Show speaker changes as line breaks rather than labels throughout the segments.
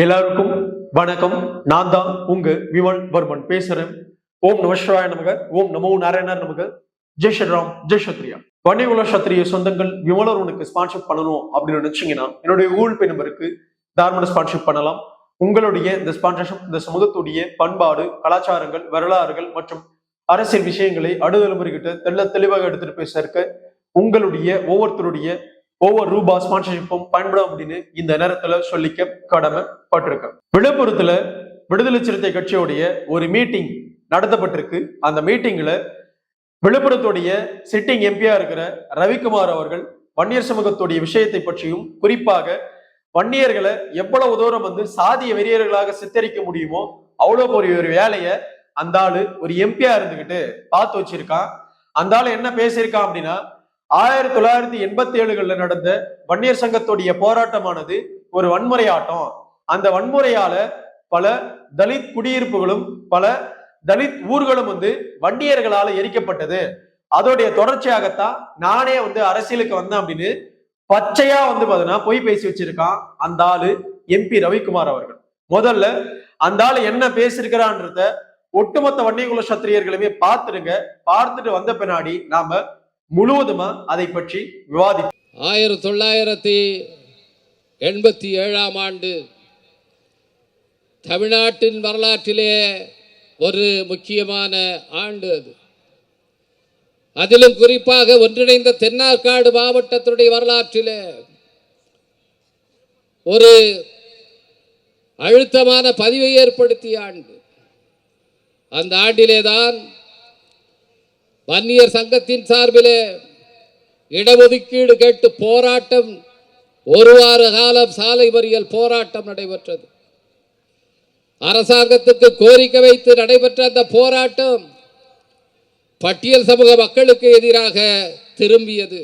எல்லாருக்கும் வணக்கம். நான் தான் உங்க விமல் வர்மன். பேசுறேன். ஓம் நமஸ்வராய நமக. ஓம் நமோ நாராயணர் நமக. ஜெய் ஸ்ரீராம். ஜெய் சத்ரியா வன்னிகுல சத்திரிய சொந்தங்கள் விமலர் உனக்கு ஸ்பான்ஷிப் பண்ணணும் அப்படின்னு நினைச்சீங்கன்னா என்னுடைய கூகுள் பே நம்பருக்கு தாராளமாக ஸ்பான்ஷிப் பண்ணலாம். உங்களுடைய இந்த ஸ்பான்சர்ஷிப் இந்த சமூகத்துடைய பண்பாடு கலாச்சாரங்கள் வரலாறுகள் மற்றும் அரசியல் விஷயங்களை அடுதலைமுறைகிட்ட தெள்ள தெளிவாக எடுத்துட்டு போய் சேர்க்க உங்களுடைய ஒவ்வொருத்தருடைய ஒவ்வொரு ரூபா ஸ்பான்சர்ஷிப்பும் பயன்படும் அப்படின்னு இந்த நேரத்துல சொல்லிக்க கடமைப்பட்டிருக்கேன் விழுப்புரத்துல விடுதலை சிறுத்தை கட்சியோடைய ஒரு மீட்டிங் நடத்தப்பட்டிருக்கு. அந்த மீட்டிங்ல விழுப்புரத்துடைய சிட்டிங் எம்பியா இருக்கிற ரவிக்குமார் அவர்கள் வன்னியர் சமூகத்துடைய விஷயத்தை பற்றியும் குறிப்பாக வன்னியர்களை எவ்வளவு தூரம் வந்து சாதிய வெறியர்களாக சித்தரிக்க முடியுமோ அவ்வளோ பெரிய ஒரு வேலையை அந்த ஆளு ஒரு எம்பியா இருந்துகிட்டு பார்த்து வச்சிருக்கான். அந்த ஆளு என்ன பேசியிருக்கான் அப்படின்னா ஆயிரத்தி தொள்ளாயிரத்தி எண்பத்தி ஏழுகள்ல நடந்த வன்னியர் சங்கத்துடைய போராட்டமானது ஒரு வன்முறை ஆட்டம் அந்த வன்முறையால பல தலித் குடியிருப்புகளும் பல தலித் ஊர்களும் வந்து வன்னியர்களால எரிக்கப்பட்டது. அதோடைய தொடர்ச்சியாகத்தான் நானே வந்து அரசியலுக்கு வந்தேன் அப்படின்னு பச்சையா வந்து பாத்தீங்கன்னா பொய் பேசி வச்சிருக்கான் அந்த ஆளு எம்பி ரவிக்குமார் அவர்கள். முதல்ல அந்த ஆள் என்ன பேசியிருக்கிறான்றத ஒட்டுமொத்த வன்னியகுல சத்திரியர்களுமே பார்த்துருங்க பார்த்துட்டு வந்த பின்னாடி நாம முழுவதுமா அதை பற்றி விவாதி
ஆயிரத்தி தொள்ளாயிரத்தி எண்பத்தி ஏழாம் ஆண்டு தமிழ்நாட்டின் வரலாற்றிலே ஒரு முக்கியமான ஆண்டு அது. அதிலும் குறிப்பாக ஒன்றிணைந்த தென்னார்காடு மாவட்டத்தினுடைய வரலாற்றிலே ஒரு அழுத்தமான பதிவை ஏற்படுத்திய ஆண்டு. அந்த ஆண்டிலே தான் வன்னியர் சங்கத்தின் சார்பிலே இடஒதுக்கீடு கேட்டு போராட்டம் ஒரு வார காலம் சாலை மறியல் போராட்டம் நடைபெற்றது. அரசாங்கத்துக்கு கோரிக்கை வைத்து நடைபெற்ற அந்த போராட்டம் பட்டியல் சமூக மக்களுக்கு எதிராக திரும்பியது.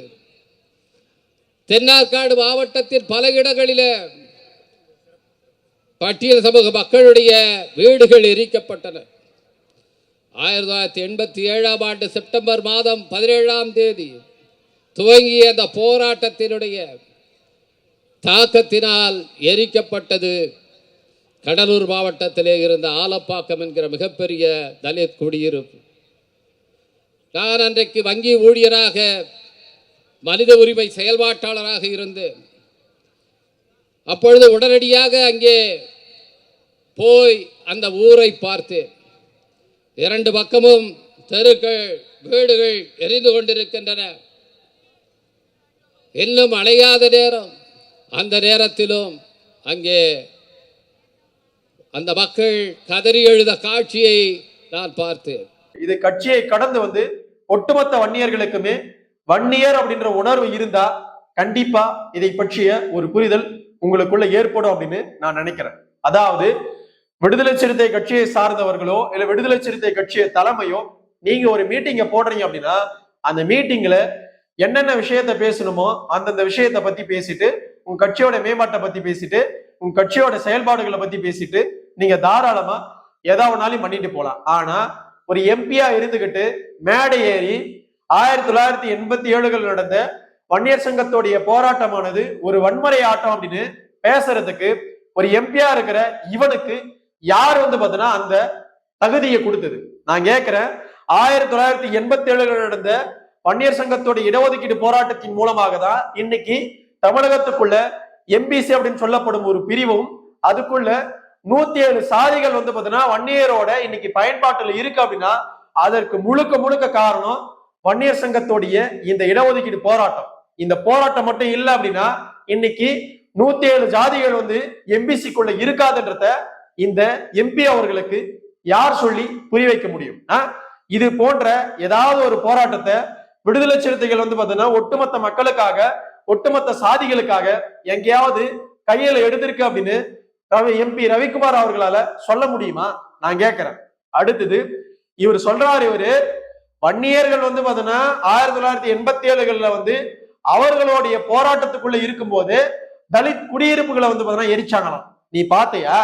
தென்னார்காடு மாவட்டத்தின் பல இடங்களிலே பட்டியல் சமூக மக்களுடைய வீடுகள் எரிக்கப்பட்டன. ஆயிரத்தி தொள்ளாயிரத்தி எண்பத்தி ஏழாம் ஆண்டு செப்டம்பர் மாதம் பதினேழாம் தேதி துவங்கிய அந்த போராட்டத்தினுடைய தாக்கத்தினால் எரிக்கப்பட்டது கடலூர் மாவட்டத்திலே இருந்த ஆலப்பாக்கம் என்கிற மிகப்பெரிய தலித் குடியிருப்பு. நான் அன்றைக்கு வங்கி ஊழியராக மனித உரிமை செயல்பாட்டாளராக இருந்தேன். அப்பொழுது உடனடியாக அங்கே போய் அந்த ஊரை பார்த்தேன். இரண்டு பக்கமும் தெருக்கள் வீடுகள் எரிந்து கொண்டிருக்கின்றன. இன்னும் அணையாத நேரம். அந்த நேரத்திலும் அங்கே அந்த மக்கள் கதறி எழுத காட்சியை நான் பார்த்தேன்.
இது கட்சியை கடந்து வந்து ஒட்டுமொத்த வன்னியர்களுக்குமே வன்னியர் அப்படின்ற உணர்வு இருந்தா கண்டிப்பா இதை பற்றிய ஒரு புரிதல் உங்களுக்குள்ள ஏற்படும் அப்படின்னு நான் நினைக்கிறேன். அதாவது விடுதலை சிறுத்தை கட்சியை சார்ந்தவர்களோ இல்ல விடுதலை சிறுத்தை கட்சியை தலைமையோ நீங்க ஒரு மீட்டிங்க போடுறீங்க அப்படின்னா அந்த மீட்டிங்ல என்னென்ன விஷயத்த பேசணுமோ அந்தந்த விஷயத்தை பத்தி பேசிட்டு உங்க கட்சியோட மேம்பாட்டை பத்தி பேசிட்டு உங்க கட்சியோட செயல்பாடுகளை பத்தி பேசிட்டு நீங்க தாராளமா எதாவதுனாலும் பண்ணிட்டு போலாம். ஆனா ஒரு எம்பியா இருந்துகிட்டு மேடை ஏறி ஆயிரத்தி தொள்ளாயிரத்தி எண்பத்தி ஏழுகள் நடந்த வன்னியர் சங்கத்துடைய போராட்டமானது ஒரு வன்முறை ஆட்டம் அப்படின்னு பேசுறதுக்கு ஒரு எம்பியா இருக்கிற இவனுக்கு யார் வந்து பார்த்தோன்னா அந்த தகுதியை கொடுத்தது. நான் கேட்கிறேன் ஆயிரத்தி தொள்ளாயிரத்தி எண்பத்தி ஏழுல நடந்த வன்னியர் சங்கத்தோட இடஒதுக்கீடு போராட்டத்தின் மூலமாக தான் இன்னைக்கு தமிழகத்துக்குள்ள எம்பிசி அப்படின்னு சொல்லப்படும் ஒரு பிரிவும் அதுக்குள்ள நூத்தி ஏழு சாதிகள் வந்து பாத்தீங்கன்னா வன்னியரோட இன்னைக்கு பயன்பாட்டுல இருக்கு அப்படின்னா அதற்கு முழுக்க முழுக்க காரணம் வன்னியர் சங்கத்தோடைய இந்த இடஒதுக்கீடு போராட்டம். இந்த போராட்டம் மட்டும் இல்லை அப்படின்னா இன்னைக்கு நூத்தி ஏழு ஜாதிகள் வந்து எம்பிசிக்குள்ள இருக்காதுன்றத இந்த எம்பி அவர்களுக்கு யார் சொல்லி புரிய வைக்க முடியும்? ஆ? இது போன்ற ஏதாவது ஒரு போராட்டத்தை விடுதலை சிறுத்தைகள் வந்து பாத்தீங்கன்னா ஒட்டுமொத்த மக்களுக்காக ஒட்டுமொத்த சாதிகளுக்காக எங்கேயாவது கையில எடுத்திருக்கு அப்படின்னு ரவி எம்பி ரவிக்குமார் அவர்களால சொல்ல முடியுமா? நான் கேட்கிறேன் அடுத்தது இவர் சொல்றாரு இவரு வன்னியர்கள் வந்து பாத்தீங்கன்னா ஆயிரத்தி தொள்ளாயிரத்தி எண்பத்தி ஏழுகள்ல வந்து அவர்களுடைய போராட்டத்துக்குள்ள இருக்கும்போது தலித் குடியிருப்புகளை வந்து பாத்தீங்கன்னா எரிச்சாங்களாம். நீ பாத்தியா?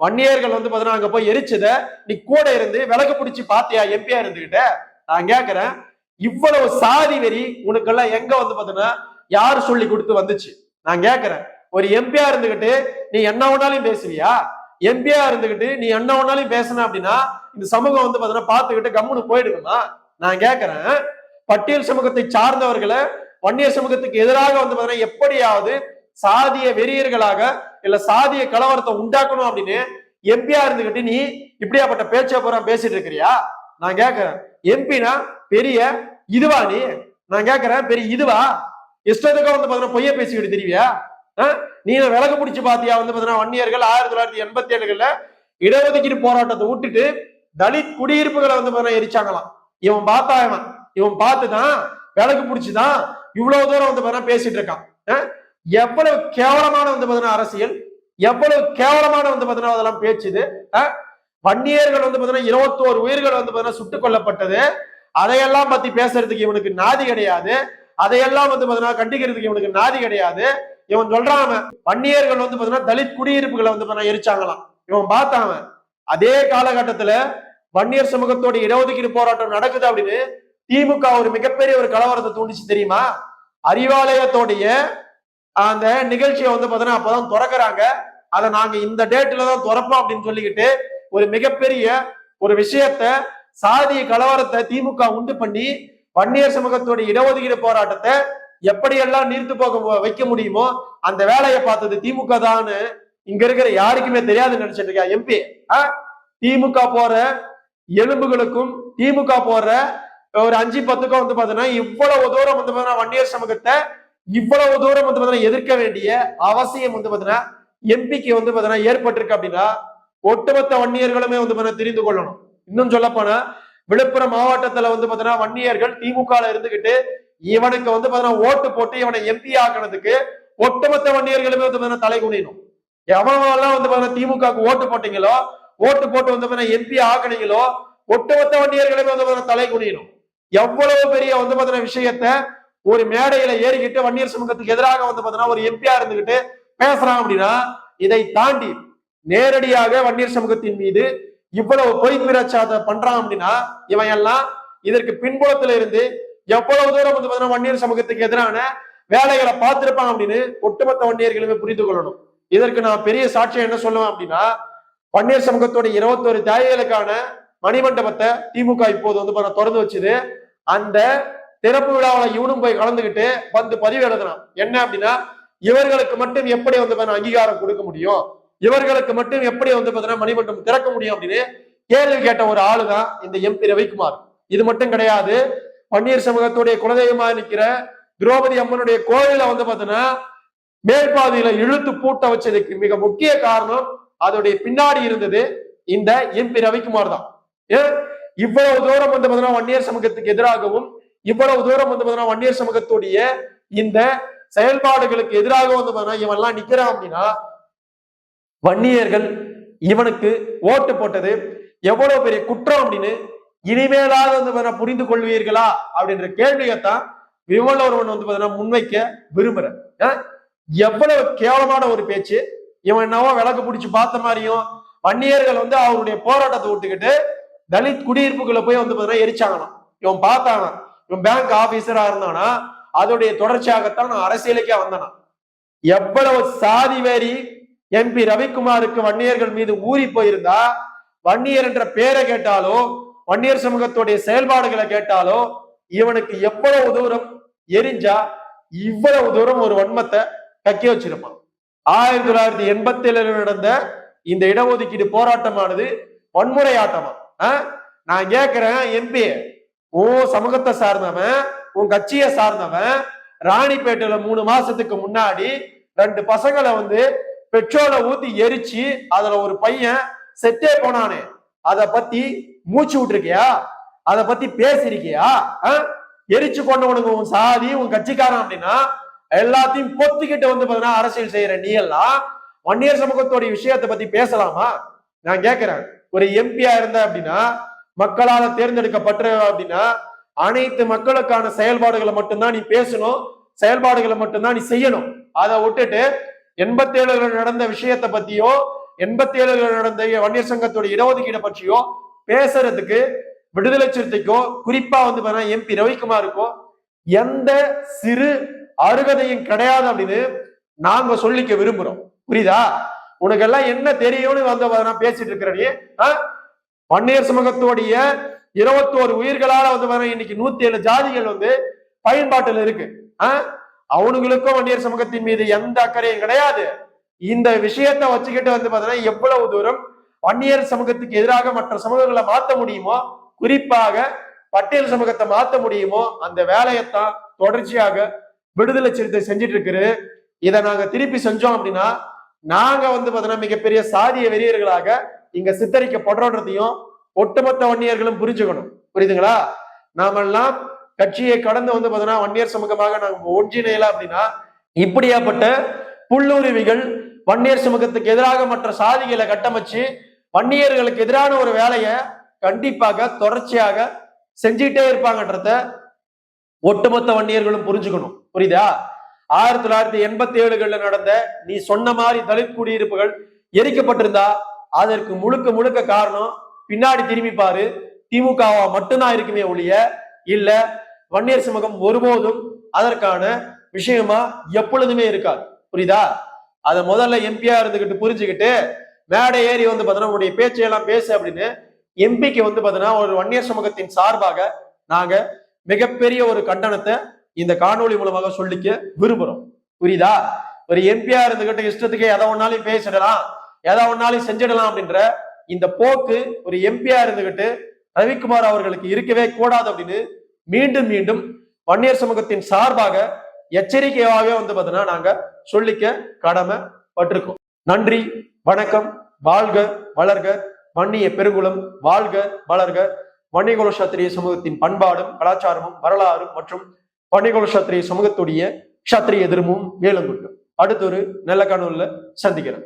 வன்னியர்கள் வந்து பாத்தீங்கன்னா அங்க போய் எரிச்சத நீ கூட இருந்து விளக்கு பிடிச்சி பாத்தியா எம்பியா இருந்துகிட்ட? நான் கேக்குறேன் இவ்வளவு சாதி வெறி உனக்கெல்லாம் எங்க வந்து பாத்தீங்கன்னா யார் சொல்லி கொடுத்து வந்துச்சு? நான் கேக்குறேன் ஒரு எம்பியா இருந்துகிட்டு நீ என்ன வேணாலும் பேசுவியா? எம்பியா இருந்துகிட்டு நீ என்ன வேணாலும் பேசின அப்படின்னா இந்த சமூகம் வந்து பாத்தீங்கன்னா பாத்துக்கிட்டு கம்முன்னு போயிடுமா நான் கேக்குறேன் பட்டியல் சமூகத்தை சார்ந்தவர்களை வன்னியர் சமூகத்துக்கு எதிராக வந்து பாத்தீங்கன்னா எப்படியாவது சாதிய வெறியர்களாக இல்ல சாதிய கலவரத்தை உண்டாக்கணும் அப்படின்னு எம்பியா இருந்துகிட்டு நீ இப்படியாப்பட்ட பேச்ச பூரா பேசிட்டு இருக்கிறியா? நான் கேக்குறேன். எம்பினா பெரிய இதுவா நீ? நான் கேக்குறேன் பெரிய இதுவா? இஷ்டத்துக்கு வந்து பாத்தீங்கன்னா பொய்ய பேசிக்கிட்டு தெரிவியா? நீ என்ன விலகு பிடிச்சு பாத்தியா? வந்து பாத்தீங்கன்னா வன்னியர்கள் ஆயிரத்தி தொள்ளாயிரத்தி எண்பத்தி ஏழுகள்ல இடஒதுக்கீடு போராட்டத்தை விட்டுட்டு தலித் குடியிருப்புகளை வந்து பாத்தீங்கன்னா எரிச்சாங்களாம். இவன் பார்த்தா இவன். இவன் பார்த்துதான் விலகு பிடிச்சுதான் இவ்வளவு தூரம் வந்து பாத்தீங்கன்னா பேசிட்டு இருக்கான். எவ்வளவு கேவலமான வந்து பாத்தீங்கன்னா அரசியல் எவ்வளவு கேவலமான வந்து பாத்தீங்கன்னா அதெல்லாம் பேச்சுது வன்னியர்கள் வந்து பாத்தீங்கன்னா இருபத்தோரு உயிர்கள் வந்து பாத்தீங்கன்னா சுட்டுக் கொல்லப்பட்டது. அதையெல்லாம் பத்தி பேசுறதுக்கு இவனுக்கு நாதி கிடையாது. அதையெல்லாம் வந்து பாத்தீங்கன்னா கண்டிக்கிறதுக்கு இவனுக்கு நாதி கிடையாது. இவன் சொல்றான் வன்னியர்கள் வந்து பாத்தீங்கன்னா தலித் குடியிருப்புகளை வந்து பாத்தீங்கன்னா எரிச்சாங்களாம். இவன் பார்த்தான் அதே காலகட்டத்துல வன்னியர் சமூகத்தோட இடஒதுக்கீடு போராட்டம் நடக்குது அப்படின்னு திமுக ஒரு மிகப்பெரிய ஒரு கலவரத்தை தூண்டிச்சு தெரியுமா? அறிவாலயத்தோடைய அந்த நிகழ்ச்சியை வந்து பாத்தீங்கன்னா அப்பதான் திறக்கறாங்க. அதை நாங்க இந்த டேட்ல தான் திறப்போம் அப்படின்னு சொல்லிக்கிட்டு ஒரு மிகப்பெரிய ஒரு விஷயத்த சாதிய கலவரத்தை திமுக உண்டு பண்ணி வன்னியர் சமூகத்தோட இடஒதுக்கீடு போராட்டத்தை எப்படியெல்லாம் நீர்த்து போக வைக்க முடியுமோ அந்த வேலையை பார்த்தது திமுக தான்னு இங்க இருக்கிற யாருக்குமே தெரியாதுன்னு நினைச்சிட்டு இருக்கா எம்பி திமுக போற எலும்புகளுக்கும் திமுக போற ஒரு அஞ்சு பத்துக்கும் வந்து பாத்தீங்கன்னா இவ்வளவு தூரம் வந்து பாத்தீங்கன்னா வன்னியர் சமூகத்தை இவ்வளவு தூரம் வந்து பாத்தீங்கன்னா எதிர்க்க வேண்டிய அவசியம் வந்து பாத்தீங்கன்னா எம்பிக்கு வந்து பாத்தீங்கன்னா ஏற்பட்டிருக்கு அப்படின்னா ஒட்டுமொத்த வன்னியர்களுமே வந்து பாத்தீங்கன்னா தெரிந்து கொள்ளணும் இன்னும் சொல்ல போனா விழுப்புரம் மாவட்டத்துல வந்து பாத்தீங்கன்னா வன்னியர்கள் திமுக இருந்துகிட்டு இவனுக்கு வந்து பாத்தீங்கன்னா ஓட்டு போட்டு இவனை எம்பி ஆக்குனதுக்கு ஒட்டுமொத்த வன்னியர்களுமே வந்து பாத்தீங்கன்னா தலை குனியணும் எவனெல்லாம் வந்து பாத்தீங்கன்னா திமுகவுக்கு ஓட்டு போட்டீங்களோ ஓட்டு போட்டு வந்து பாத்தீங்கன்னா எம்பி ஆக்குனீங்களோ ஒட்டுமொத்த வன்னியர்களுமே வந்து பாத்தீங்கன்னா தலை குனியணும் எவ்வளவு பெரிய வந்து பாத்தீங்கன்னா விஷயத்த ஒரு மேடையில ஏறிக்கிட்டு வன்னியர் சமூகத்துக்கு எதிராக வந்து பாத்தீங்கன்னா ஒரு எம்பியா இருந்துகிட்டு பேசுறான் அப்படின்னா இதை தாண்டி நேரடியாக வன்னியர் சமூகத்தின் மீது இவ்வளவு பொய் பிரச்சாரத்தை பண்றான் அப்படின்னா இவன் எல்லாம் இதற்கு பின்புலத்துல இருந்து எவ்வளவு தூரம் வந்து பாத்தீங்கன்னா வன்னியர் சமூகத்துக்கு எதிரான வேலைகளை பார்த்திருப்பான் அப்படின்னு ஒட்டுமொத்த வன்னியர்களுமே புரிந்து கொள்ளணும். இதற்கு நான் பெரிய சாட்சியம் என்ன சொல்லுவேன் அப்படின்னா வன்னியர் சமூகத்தோட இருபத்தோரு தேவைகளுக்கான மணிமண்டபத்தை திமுக இப்போது வந்து திறந்து வச்சுது. அந்த திறப்பு விழாவில் இவனும் போய் கலந்துகிட்டு வந்து பதிவு எழுதுனான் என்ன அப்படின்னா இவர்களுக்கு மட்டும் எப்படி வந்து பார்த்தீங்கன்னா அங்கீகாரம் கொடுக்க முடியும்? இவர்களுக்கு மட்டும் எப்படி வந்து பாத்தீங்கன்னா மணிமண்டபம் திறக்க முடியும் அப்படின்னு கேள்வி கேட்ட ஒரு ஆளு தான் இந்த எம்பி ரவிக்குமார். இது மட்டும் கிடையாது பன்னீர் சமூகத்துடைய குலதெய்வமா நிற்கிற திரௌபதி அம்மனுடைய கோயில வந்து பாத்தீங்கன்னா மேற்பாதியில இழுத்து பூட்ட வச்சதுக்கு மிக முக்கிய காரணம் அதோடைய பின்னாடி இருந்தது இந்த எம்பி ரவிக்குமார் தான். இவ்வளவு தூரம் வந்து பாத்தீங்கன்னா வன்னியர் சமூகத்துக்கு எதிராகவும் இவ்வளவு தூரம் வந்து பார்த்தீங்கன்னா வன்னியர் சமூகத்துடைய இந்த செயல்பாடுகளுக்கு எதிராக வந்து பாத்தீங்கன்னா இவன் எல்லாம் நிக்கிறான் அப்படின்னா வன்னியர்கள் இவனுக்கு ஓட்டு போட்டது எவ்வளவு பெரிய குற்றம் அப்படின்னு இனிமேலாவது வந்து பாத்தீங்கன்னா புரிந்து கொள்வீர்களா அப்படின்ற கேள்வியைத்தான் விமல் ஒருவன் வந்து பாத்தீங்கன்னா முன்வைக்க விரும்புறேன். எவ்வளவு கேவலமான ஒரு பேச்சு. இவன் என்னவோ விளக்கு பிடிச்சு பார்த்த மாதிரியும் வன்னியர்கள் வந்து அவருடைய போராட்டத்தை விட்டுக்கிட்டு தலித் குடியிருப்புகளை போய் வந்து பாத்தீங்கன்னா எரிச்சாங்களாம். இவன் பார்த்தானா இவன் பேங்க் ஆபீசரா இருந்தானா? அதோடைய தொடர்ச்சியாகத்தான் நான் அரசியலுக்கே வந்தனா. எவ்வளவு சாதி வேறி எம்பி ரவிக்குமாருக்கு வன்னியர்கள் மீது ஊறி போயிருந்தா வன்னியர் என்ற பேரை கேட்டாலோ வன்னியர் சமூகத்துடைய செயல்பாடுகளை கேட்டாலோ இவனுக்கு எவ்வளவு தூரம் எரிஞ்சா இவ்வளவு தூரம் ஒரு வன்மத்தை கக்கி வச்சிருப்பான். ஆயிரத்தி தொள்ளாயிரத்தி எண்பத்தி ஏழுல நடந்த இந்த இடஒதுக்கீடு போராட்டமானது வன்முறை ஆட்டமா நான் கேட்கிறேன் எம்பி உன் சமூகத்தை சார்ந்தவன் உன் கட்சியை சார்ந்தவன் ராணிப்பேட்டையில மூணு மாசத்துக்கு முன்னாடி ரெண்டு பசங்களை வந்து பெட்ரோலை ஊத்தி எரிச்சு அதுல ஒரு பையன் செத்தே போனானே. அத பத்தி மூச்சு விட்டுருக்கியா? அத பத்தி பேசிருக்கியா? எரிச்சு கொண்டவனுக்கு உன் சாதி உன் கட்சிக்காரன் அப்படின்னா எல்லாத்தையும் பொத்திக்கிட்டு வந்து பாத்தீங்கன்னா அரசியல் செய்யற நீ எல்லாம் வன்னியர் சமூகத்தோடைய விஷயத்தை பத்தி பேசலாமா? நான் கேக்குறேன். ஒரு எம்பியா இருந்த அப்படின்னா மக்களால தேர்ந்தெடுக்கப்பட்ட அப்படின்னா அனைத்து மக்களுக்கான செயல்பாடுகளை மட்டும்தான் நீ பேசணும் செயல்பாடுகளை மட்டும்தான் நீ செய்யணும். அதை விட்டுட்டு எண்பத்தி ஏழுல நடந்த விஷயத்தை பத்தியோ எண்பத்தி ஏழுல நடந்த வன்னியர் சங்கத்தோட இடஒதுக்கீடை பற்றியோ பேசுறதுக்கு விடுதலை சிறுத்தைக்கோ குறிப்பா வந்து எம்பி ரவிக்குமாருக்கோ எந்த சிறு அருகதையும் கிடையாது அப்படின்னு நாங்க சொல்லிக்க விரும்புறோம். புரியுதா? உனக்கு எல்லாம் என்ன தெரியும்னு வந்து நான் பேசிட்டு இருக்கிற ஆ? வன்னியர் சமூகத்தோடைய இருபத்தோரு உயிர்களால வந்து இன்னைக்கு நூத்தி ஏழு ஜாதிகள் வந்து பயன்பாட்டில் இருக்கு. ஆ? அவனுங்களுக்கும் வன்னியர் சமூகத்தின் மீது எந்த அக்கறையும் கிடையாது. இந்த விஷயத்த வச்சுக்கிட்டு வந்து பாத்தீங்கன்னா எவ்வளவு தூரம் வன்னியர் சமூகத்துக்கு எதிராக மற்ற சமூகங்களை மாத்த முடியுமோ குறிப்பாக பட்டியல் சமூகத்தை மாத்த முடியுமோ அந்த வேலையைத்தான் தொடர்ச்சியாக விடுதலை சிறுத்தை செஞ்சுட்டு இருக்குது. இதை நாங்க திருப்பி செஞ்சோம் அப்படின்னா நாங்க வந்து பாத்தீங்கன்னா மிகப்பெரிய சாதிய வெறியர்களாக இங்க சித்தரிக்கப்படுறதையும் ஒட்டுமொத்த வன்னியர்களும் புரிஞ்சுக்கணும். புரியுதுங்களா? நாமெல்லாம் கட்சியை கடந்து வந்து பார்த்தோம்னா வன்னியர் சமூகமாக நாங்கள் ஒன்றிணையலாம் அப்படின்னா இப்படியாப்பட்ட புல்லுருவிகள் வன்னியர் சமூகத்துக்கு எதிராக மற்ற சாதிகளை கட்டமைச்சு வன்னியர்களுக்கு எதிரான ஒரு வேலையை கண்டிப்பாக தொடர்ச்சியாக செஞ்சுட்டே இருப்பாங்கன்றத ஒட்டுமொத்த வன்னியர்களும் புரிஞ்சுக்கணும். புரியுதா? ஆயிரத்தி தொள்ளாயிரத்தி எண்பத்தி ஏழுகள்ல நடந்த நீ சொன்ன மாதிரி தலித் குடியிருப்புகள் எரிக்கப்பட்டிருந்தா அதற்கு முழுக்க முழுக்க காரணம் பின்னாடி திரும்பி பாரு திமுகவா மட்டும்தான் இருக்குமே ஒழிய இல்ல வன்னியர் சமூகம் ஒருபோதும் அதற்கான விஷயமா எப்பொழுதுமே இருக்காது. புரியுதா? அதை முதல்ல எம்பியா இருந்துகிட்டு புரிஞ்சுக்கிட்டு மேடை ஏறி வந்து பாத்தீங்கன்னா உங்களுடைய பேச்சையெல்லாம் பேசு அப்படின்னு எம்பிக்கு வந்து பாத்தீங்கன்னா ஒரு வன்னியர் சமூகத்தின் சார்பாக நாங்க மிகப்பெரிய ஒரு கண்டனத்தை இந்த காணொளி மூலமாக சொல்லிக்க விரும்புறோம். புரியுதா? ஒரு எம்பியா இருந்துகிட்டு இஷ்டத்துக்கு எதை ஒன்னாலும் பேசிடலாம். ஏதா ஒன்னாலும் செஞ்சிடலாம் அப்படின்ற இந்த போக்கு ஒரு எம்பியா இருந்துகிட்டு ரவிக்குமார் அவர்களுக்கு இருக்கவே கூடாது அப்படின்னு மீண்டும் மீண்டும் வன்னியர் சமூகத்தின் சார்பாக எச்சரிக்கையாகவே வந்து பார்த்தீங்கன்னா நாங்க சொல்லிக்க கடமைப்பட்டிருக்கோம். நன்றி வணக்கம் வாழ்க வளர்க வன்னிய பெருங்குளம் வாழ்க வளர்க. வன்னியகுல சத்திரிய சமூகத்தின் பண்பாடும் கலாச்சாரமும் வரலாறும் மற்றும் வன்னியகுல சத்திரிய சமூகத்துடைய சத்திரிய எதிர்மும் வேலங்குட்டும் அடுத்த ஒரு நல்ல கனவுல சந்திக்கிறேன்.